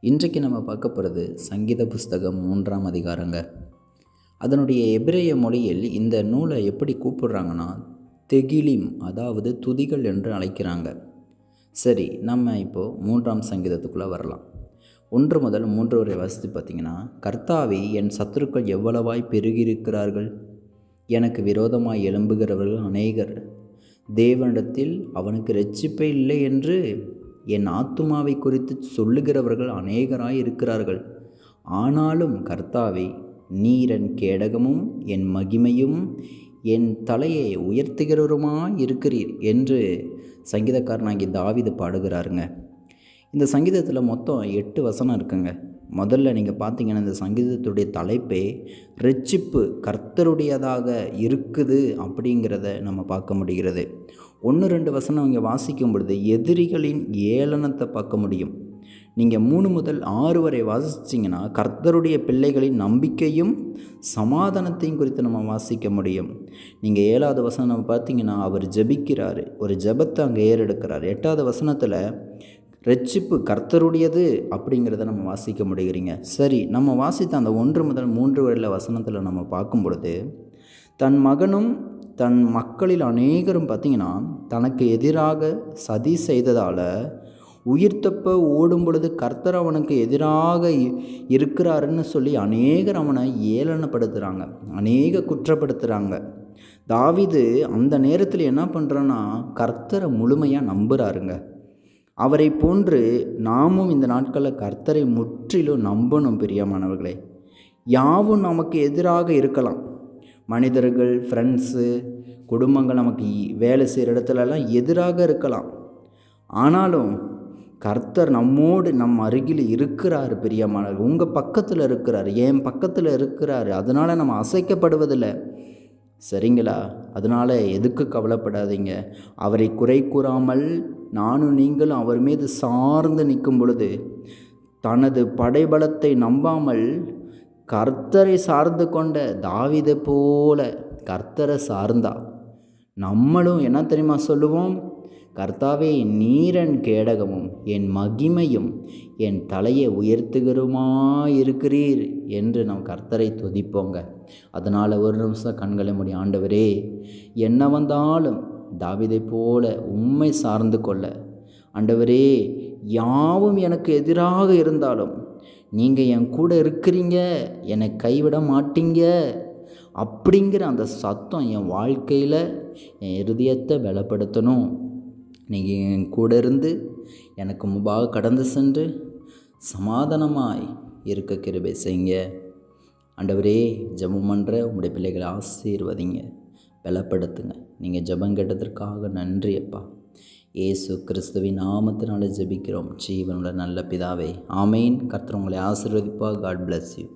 இன்றைக்கு நம்ம பார்க்க போகிறது சங்கீத புஸ்தகம் மூன்றாம் அதிகாரங்க. அதனுடைய எபிரேய மொழியில் இந்த நூலை எப்படி கூப்பிடுறாங்கன்னா தெகிலிம் அதாவது துதிகள் என்று அழைக்கிறாங்க. சரி நம்ம இப்போது மூன்றாம் சங்கீதத்துக்குள்ளே வரலாம். ஒன்று முதல் மூன்று வரை வாசித்து பார்த்தீங்கன்னா கர்த்தாவே என் சத்துருக்கள் எவ்வளவாய் பெருகியிருக்கிறார்கள்? எனக்கு விரோதமாய் எழும்புகிறவர்கள் அநேகர். தேவனிடத்தில் அவனுக்கு ரட்சிப்பே இல்லை என்று என் ஆத்துமாவை குறித்து சொல்லுகிறவர்கள் அநேகராய் இருக்கிறார்கள் ஆனாலும் கர்த்தாவே நீரன் கேடகமும் என் மகிமையும் என் தலையை உயர்த்துகிறவருமாய் இருக்கிறீர் என்று சங்கீதக்காரனாகி தாவிது பாடுகிறாருங்க. இந்த சங்கீதத்தில் மொத்தம் எட்டு வசனம் இருக்குங்க. முதல்ல நீங்கள் பார்த்தீங்கன்னா இந்த சங்கீதத்துடைய தலைப்பே ரட்சிப்பு கர்த்தருடையதாக இருக்குது அப்படிங்கிறத நம்ம பார்க்க முடிகிறது. ஒன்று ரெண்டு வசனம் இங்கே வாசிக்கும் பொழுது எதிரிகளின் ஏளனத்தை பார்க்க முடியும். நீங்கள் மூணு முதல் ஆறு வரை வாசிச்சிங்கன்னா கர்த்தருடைய பிள்ளைகளின் நம்பிக்கையும் சமாதானத்தையும் குறித்து நம்ம வாசிக்க முடியும். நீங்கள் ஏழாவது வசனம் பார்த்தீங்கன்னா அவர் ஜபிக்கிறாரு. ஒரு ஜபத்தை அங்கே ஏறெடுக்கிறார். எட்டாவது வசனத்தில் ரட்சிப்பு கர்த்தருடையது அப்படிங்கிறத நம்ம வாசிக்க முடிகிறீங்க. சரி நம்ம வாசித்த அந்த ஒன்று முதல் மூன்று வரையில் வசனத்தில் நம்ம பார்க்கும் பொழுது தன் மகனும் தன் மக்களில் அநேகரும் பார்த்திங்கன்னா தனக்கு எதிராக சதி செய்ததால் உயிர் ஓடும் பொழுது கர்த்தர் அவனுக்கு எதிராக இருக்கிறாருன்னு சொல்லி அநேகர் அவனை ஏளனப்படுத்துகிறாங்க அநேக குற்றப்படுத்துகிறாங்க தாவிது அந்த நேரத்தில் என்ன பண்ணுறான்னா கர்த்தரை முழுமையாக நம்புகிறாருங்க அவரை போன்று நாமும் இந்த நாட்களில் கர்த்தரை முற்றிலும் நம்பணும் பிரியமானவர்களே. யாவும் நமக்கு எதிராக இருக்கலாம். மனிதர்கள் ஃப்ரெண்ட்ஸு குடும்பங்கள் நமக்கு வேலை செய்கிற இடத்துலலாம் எதிராக இருக்கலாம். ஆனாலும் கர்த்தர் நம்மோடு நம் அருகில் இருக்கிறார் பிரியமானவர். உங்கள் பக்கத்தில் இருக்கிறார் என் பக்கத்தில் இருக்கிறார். அதனால் நம்ம அசைக்கப்படுவதில்லை. சரிங்களா? அதனால் எதுக்கு கவலைப்படாதீங்க. அவரை குறை கூறாமல் நானும் நீங்களும் அவர் மீது சார்ந்து நிற்கும் பொழுது தனது படைபலத்தை நம்பாமல் கர்த்தரை சார்ந்து கொண்ட தாவிதை போல கர்த்தரை சார்ந்தா. நம்மளும் என்ன தெரியுமா சொல்லுவோம்? கர்த்தாவே நீரன் கேடகமும் என் மகிமையும் என் தலையை உயர்த்துகிறோமாயிருக்கிறீர் என்று நம் கர்த்தரை துதிப்போங்க. அதனால் ஒரு நிமிஷம் கண்களை முடி ஆண்டவரே என்ன வந்தாலும் தாவிதை போல உண்மை சார்ந்து கொள்ள. ஆண்டவரே யாவும் எனக்கு எதிராக இருந்தாலும் நீங்கள் என் கூட இருக்கிறீங்க என்னை கைவிட மாட்டீங்க. அப்படிங்கிற அந்த சத்தம் என் வாழ்க்கையில் என் இருதயத்தை பலப்படுத்தணும். நீங்கள் என் கூட இருந்து எனக்கு முன்பாக கடந்து சென்று சமாதானமாய் இருக்க கிருபை செய்யுங்க. ஆண்டவரே ஜபம் பண்ணுற உங்களுடைய பிள்ளைகளை ஆசீர்வதிங்க பலப்படுத்துங்க. நீங்கள் ஜபம் கேட்டதற்காக நன்றி அப்பா. ஏசு கிறிஸ்துவின் நாமத்தினால ஜெபிக்கிறோம். ஜீவனோட நல்ல பிதாவே ஆமேன். கர்த்தர் உங்களை ஆசீர்வதிப்பா காட் பிளஸ் யூ